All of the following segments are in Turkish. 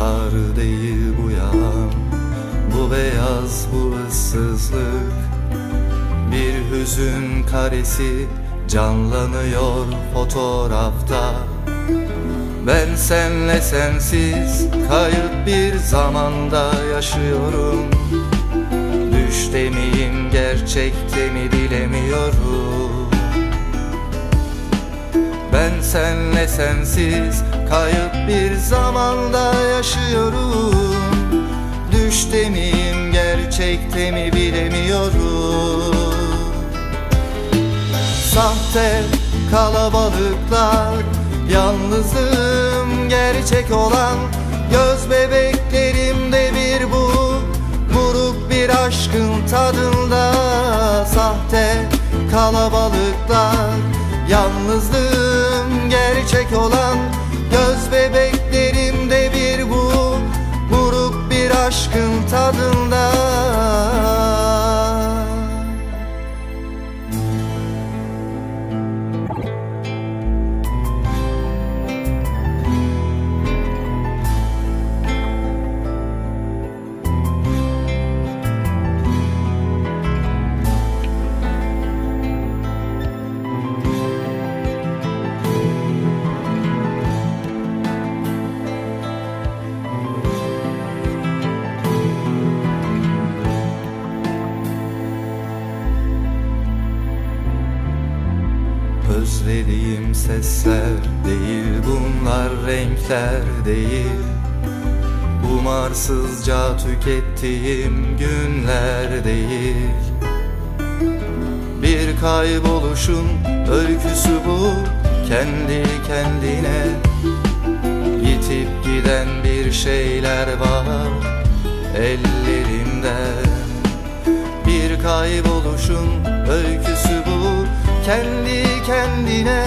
kar değil bu yağan Bu beyaz bu ıssızlık. Bir hüzün karesi canlanıyor fotoğrafta. Ben senle sensiz kayıp bir zamanda yaşıyorum. Düşte miyim gerçekte mi bilemiyorum Ben senle sensiz kayıp bir zamanda yaşıyorum. Düşte miyim gerçekte mi bilemiyorum. Sahte kalabalıklar Yalnızlığım gerçek olan Göz bebeklerimde bir bu. Buruk bir aşkın tadında Sahte kalabalıklar Yalnızlığım aşkın tadında Özlediğim sesler değil bunlar renkler değil. Umarsızca tükettiğim günler değil. Bir kayboluşun öyküsü bu kendi kendine Yitip giden bir şeyler var ellerimde. Bir kayboluşun öyküsü kendi kendine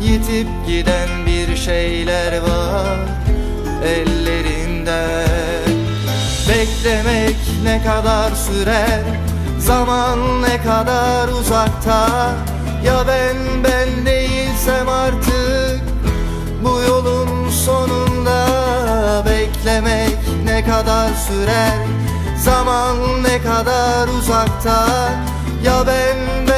Yitip giden bir şeyler var ellerinde Beklemek ne kadar sürer Zaman ne kadar uzakta? Ya ben ben değilsem artık Bu yolun sonunda Beklemek ne kadar sürer? Zaman ne kadar uzakta? Ya ben ben